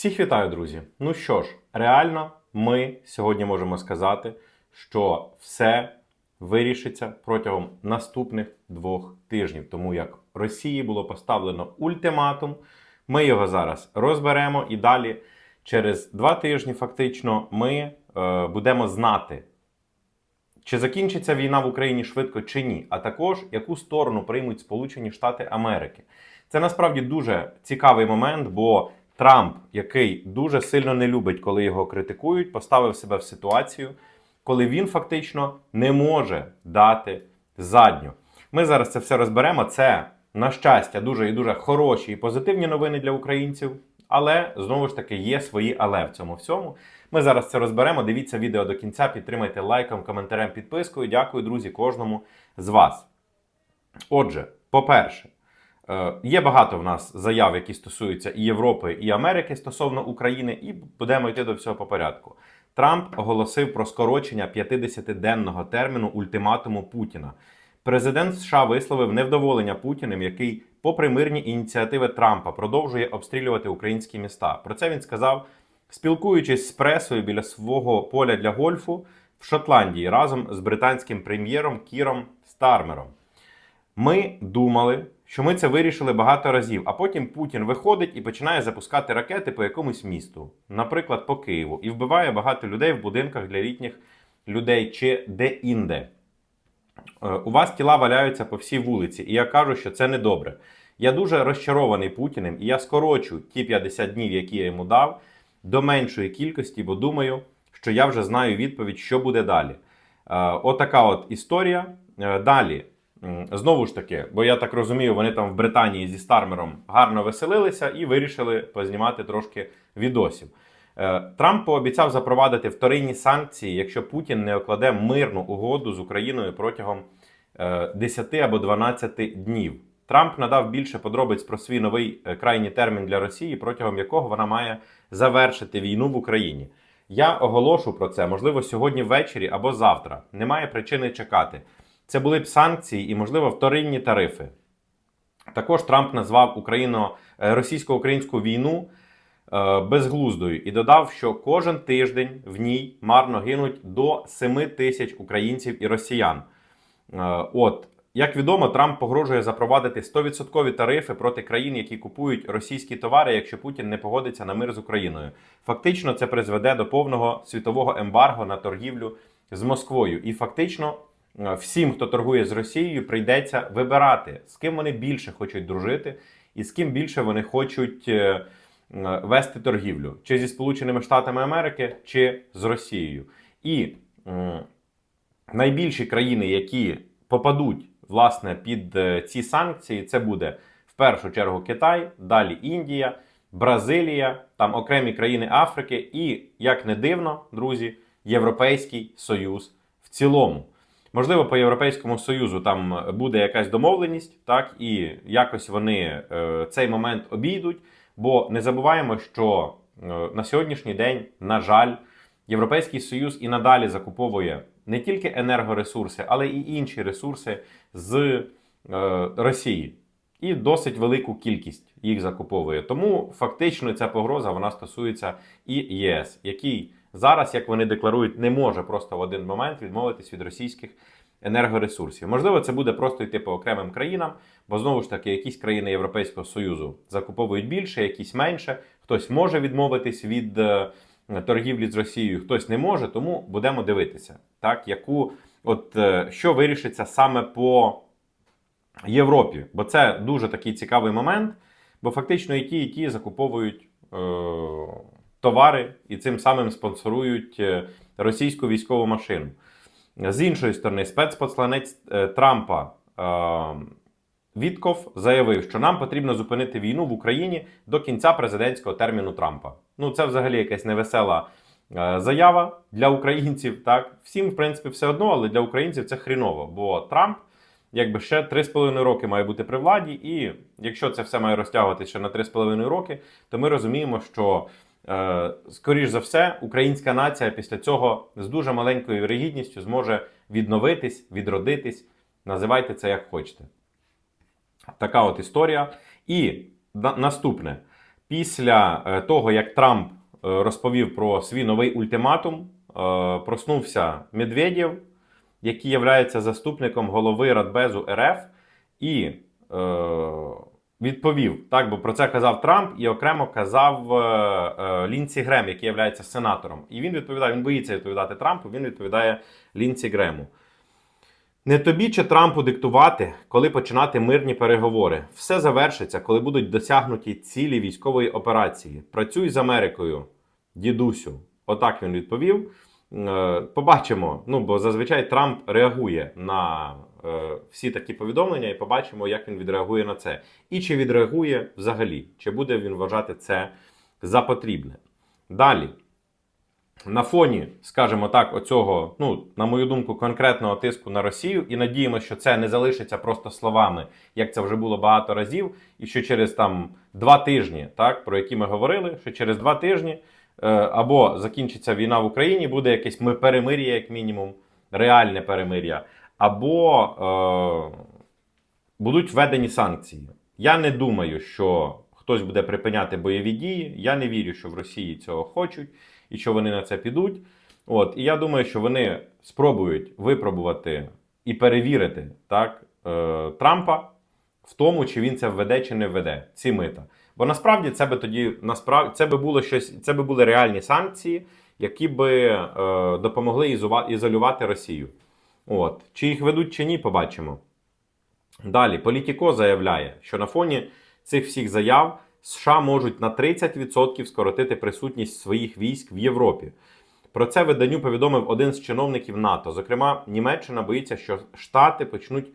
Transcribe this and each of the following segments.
Всіх вітаю, друзі. Ну що ж, реально, ми сьогодні можемо сказати, що все вирішиться протягом наступних двох тижнів, тому як Росії було поставлено ультиматум. Ми його зараз розберемо і далі, через два тижні, фактично, ми е, будемо знати, чи закінчиться війна в Україні швидко чи ні, а також яку сторону приймуть Сполучені Штати Америки. Це насправді дуже цікавий момент, бо Трамп, який дуже сильно не любить, коли його критикують, поставив себе в ситуацію, коли він фактично не може дати задню. Ми зараз це все розберемо. Це, на щастя, дуже і дуже хороші і позитивні новини для українців. Але знову ж таки є свої але в цьому всьому. Ми зараз це розберемо. Дивіться відео до кінця, підтримайте лайком, коментарем, підпискою. Дякую, друзі, кожному з вас. Отже, по-перше, є багато в нас заяв, які стосуються і Європи, і Америки стосовно України, і будемо йти до всього по порядку. Трамп оголосив про скорочення 50-денного терміну ультиматуму Путіна. Президент США висловив невдоволення Путіним, який, попри мирні ініціативи Трампа, продовжує обстрілювати українські міста. Про це він сказав, спілкуючись з пресою біля свого поля для гольфу в Шотландії разом з британським прем'єром Кіром Стармером. Ми думали, що ми це вирішили багато разів, а потім Путін виходить і починає запускати ракети по якомусь місту, наприклад, по Києву, і вбиває багато людей в будинках для літніх людей чи де-інде. Е, У вас тіла валяються по всій вулиці, і я кажу, що це недобре. Я дуже розчарований Путіним, і я скорочу ті 50 днів, які я йому дав, до меншої кількості, бо думаю, що я вже знаю відповідь, що буде далі. Е, Отака от історія. Е, Далі, знову ж таки, бо я так розумію, вони там в Британії зі Стармером гарно веселилися і вирішили познімати трошки відосів. Е, Трамп пообіцяв запровадити вторинні санкції, якщо Путін не окладе мирну угоду з Україною протягом е, 10 або 12 днів. Трамп надав більше подробиць про свій новий е, крайній термін для Росії, протягом якого вона має завершити війну в Україні. Я оголошу про це, можливо, сьогодні ввечері або завтра. Немає причини чекати. Це були б санкції і, можливо, вторинні тарифи. Також Трамп назвав Україно е, російсько-українську війну е, безглуздою і додав, що кожен тиждень в ній марно гинуть до 7 тисяч українців і росіян. Е, От, як відомо, Трамп погрожує запровадити 100% тарифи проти країн, які купують російські товари, якщо Путін не погодиться на мир з Україною. Фактично, це призведе до повного світового ембарго на торгівлю з Москвою. І фактично всім, хто торгує з Росією, прийдеться вибирати, з ким вони більше хочуть дружити, і з ким більше вони хочуть е, е, вести торгівлю, чи зі Сполученими Штатами Америки, чи з Росією. І найбільші країни, які попадуть власне під е, ці санкції, це буде в першу чергу Китай, далі Індія, Бразилія, там окремі країни Африки, і як не дивно, друзі, Європейський Союз в цілому. Можливо, по Європейському Союзу там буде якась домовленість, так і якось вони е, цей момент обійдуть. Бо не забуваємо, що е, на сьогоднішній день, на жаль, Європейський Союз і надалі закуповує не тільки енергоресурси, але і інші ресурси з е, Росії. І досить велику кількість їх закуповує. Тому фактично ця погроза вона стосується і ЄС, який зараз, як вони декларують, не може просто в один момент відмовитись від російських енергоресурсів. Можливо, це буде просто йти по окремим країнам, бо знову ж таки якісь країни Європейського Союзу закуповують більше, якісь менше. Хтось може відмовитись від е, торгівлі з Росією, хтось не може. Тому будемо дивитися, так яку от е, що вирішиться саме по Європі, бо це дуже такий цікавий момент, бо фактично і ті, і ті закуповують е, товари і цим самим спонсорують е, російську військову машину. З іншої сторони, спецпосланець е, Трампа е, Вітков заявив, що нам потрібно зупинити війну в Україні до кінця президентського терміну Трампа. Ну, це взагалі якась невесела заява для українців. Так, всім, в принципі, все одно, але для українців це хріново, бо Трамп. Якби ще 3,5 роки має бути при владі, і якщо це все має розтягуватися ще на 3,5 роки, то ми розуміємо, що скоріш за все українська нація після цього з дуже маленькою вірогідністю зможе відновитись, відродитись. Називайте це як хочете. Така от історія. І наступне. Після е, того, як Трамп е, розповів про свій новий ультиматум, е, проснувся Медведєв, який є заступником голови Радбезу РФ, і е, відповів так, бо про це казав Трамп і окремо казав е, е, Лінці Грем, який є сенатором. І він відповідає, він боїться відповідати Трампу, він відповідає Лінці Грему. Не тобі чи Трампу диктувати, коли починати мирні переговори. Все завершиться, коли будуть досягнуті цілі військової операції. Працюй з Америкою, дідусю. Отак він відповів. Е, Побачимо. Ну бо зазвичай Трамп реагує на е, всі такі повідомлення, і побачимо, як він відреагує на це. І чи відреагує взагалі, чи буде він вважати це за потрібне. Далі. На фоні, скажімо так, оцього, ну, на мою думку, конкретного тиску на Росію, і надіємося, що це не залишиться просто словами, як це вже було багато разів, і що через там два тижні, так, про які ми говорили, що через два тижні або закінчиться війна в Україні, буде якесь ми перемир'я, як мінімум, реальне перемир'я, або е, будуть введені санкції. Я не думаю, що хтось буде припиняти бойові дії. Я не вірю, що в Росії цього хочуть і що вони на це підуть. От, і я думаю, що вони спробують випробувати і перевірити так, е, Трампа в тому, чи він це введе чи не введе ці мита. Бо насправді це би тоді насправді це би було щось, це би були реальні санкції, які би е, допомогли ізолювати Росію. От. Чи їх ведуть, чи ні, побачимо. Далі, Політіко заявляє, що на фоні цих всіх заяв США можуть на 30% скоротити присутність своїх військ в Європі. Про це виданню повідомив один з чиновників НАТО. Зокрема, Німеччина боїться, що Штати почнуть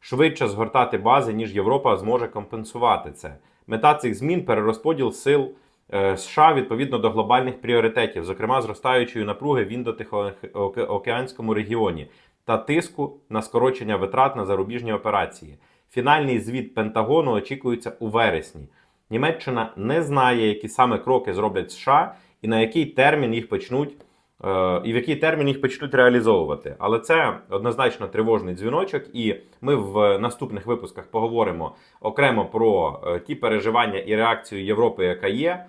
швидше згортати бази, ніж Європа зможе компенсувати це. Мета цих змін перерозподіл сил е, США відповідно до глобальних пріоритетів, зокрема зростаючої напруги в індотихоокеанському регіоні та тиску на скорочення витрат на зарубіжні операції. Фінальний звіт Пентагону очікується у вересні. Німеччина не знає, які саме кроки зроблять США і на який термін їх почнуть, і в який термін їх почнуть реалізовувати. Але це однозначно тривожний дзвіночок, і ми в наступних випусках поговоримо окремо про е, ті переживання і реакцію Європи, яка є.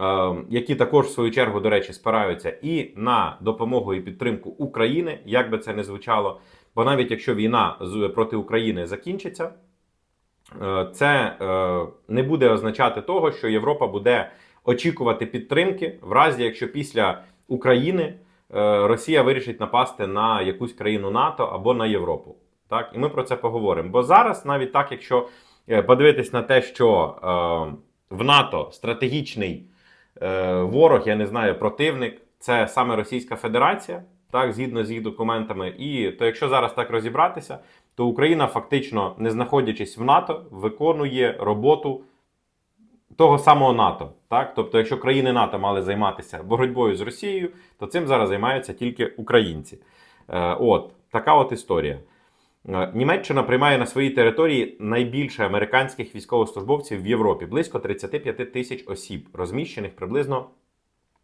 е, Які також в свою чергу, до речі, спираються і на допомогу і підтримку України, як би це не звучало. Бо навіть якщо війна проти України закінчиться, е, це е, не буде означати того, що Європа буде очікувати підтримки, в разі якщо після України е, Росія вирішить напасти на якусь країну НАТО або на Європу. Так, і ми про це поговоримо. Бо зараз, навіть так, якщо е, подивитись на те, що е, в НАТО стратегічний е, ворог, я не знаю, противник, це саме Російська Федерація, так, згідно з їх документами. І то, якщо зараз так розібратися, то Україна фактично, не знаходячись в НАТО, виконує роботу того самого НАТО. Так? Тобто, якщо країни НАТО мали займатися боротьбою з Росією, то цим зараз займаються тільки українці. Е, от така от історія. Е, Німеччина приймає на своїй території найбільше американських військовослужбовців в Європі близько 35 тисяч осіб, розміщених приблизно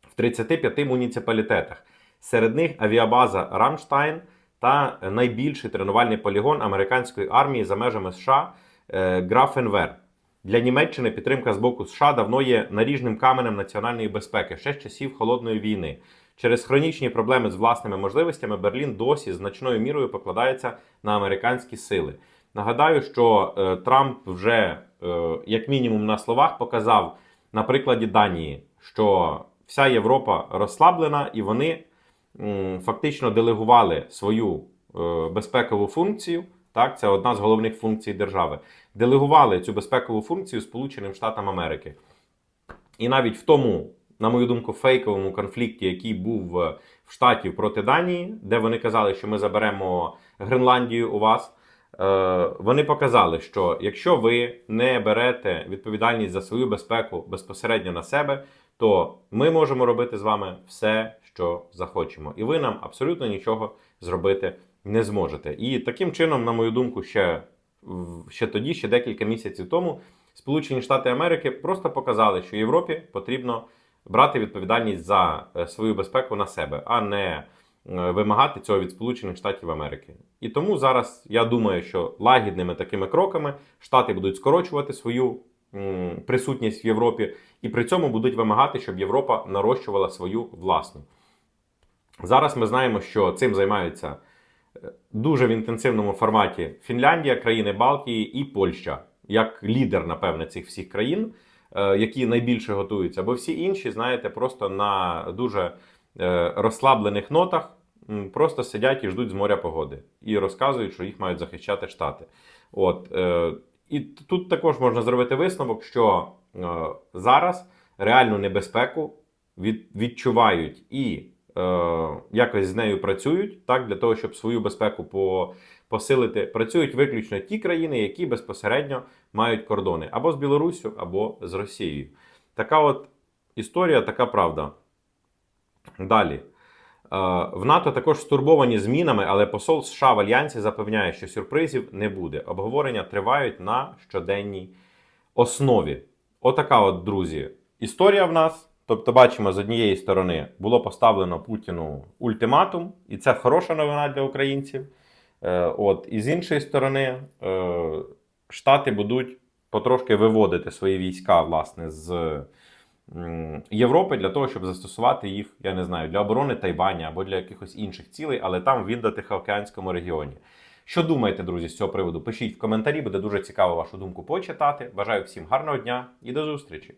в 35 муніципалітетах. Серед них авіабаза Рамштайн та найбільший тренувальний полігон американської армії за межами США е, Графенвер. Для Німеччини підтримка з боку США давно є наріжним каменем національної безпеки ще з часів холодної війни. Через хронічні проблеми з власними можливостями Берлін досі значною мірою покладається на американські сили. Нагадаю, що е, Трамп вже е, як мінімум на словах показав на прикладі Данії, що вся Європа розслаблена і вони м, фактично делегували свою е, безпекову функцію. Так, це одна з головних функцій держави. Делегували цю безпекову функцію Сполученим Штатам Америки. І навіть в тому, на мою думку, фейковому конфлікті, який був е, в Штатів проти Данії, де вони казали, що ми заберемо Гренландію у вас. е, Вони показали, що якщо ви не берете відповідальність за свою безпеку безпосередньо на себе, то ми можемо робити з вами все, що захочемо, і ви нам абсолютно нічого зробити не зможете. І таким чином, на мою думку, ще, ще тоді, ще декілька місяців тому, Сполучені Штати Америки просто показали, що Європі потрібно брати відповідальність за е, свою безпеку на себе, а не е, вимагати цього від Сполучених Штатів Америки. І тому зараз я думаю, що лагідними такими кроками Штати будуть скорочувати свою присутність в Європі, і при цьому будуть вимагати, щоб Європа нарощувала свою власну. Зараз ми знаємо, що цим займаються дуже в інтенсивному форматі Фінляндія, країни Балтії і Польща, як лідер, напевне, цих всіх країн, е, які найбільше готуються. Бо всі інші, знаєте, просто на дуже е, розслаблених нотах просто сидять і ждуть з моря погоди і розказують, що їх мають захищати штати. От, е, і тут також можна зробити висновок, що е, зараз реальну небезпеку від, відчувають і якось з нею працюють, так, для того, щоб свою безпеку по, посилити. Працюють виключно ті країни, які безпосередньо мають кордони або з Білоруссю, або з Росією. Така от історія, така правда. Далі. Е, В НАТО також стурбовані змінами, але посол США в Альянсі запевняє, що сюрпризів не буде. Обговорення тривають на щоденній основі. Отака, от, друзі, історія в нас. Тобто, бачимо, з однієї сторони було поставлено Путіну ультиматум, і це хороша новина для українців. Е, От, і з іншої сторони, е, Штати будуть потрошки виводити свої війська власне з Європи для того, щоб застосувати їх, я не знаю, для оборони Тайваня або для якихось інших цілей, але там в Індо-Тихоокеанському регіоні. Що думаєте, друзі, з цього приводу? Пишіть в коментарі, буде дуже цікаво вашу думку почитати. Бажаю всім гарного дня і до зустрічі!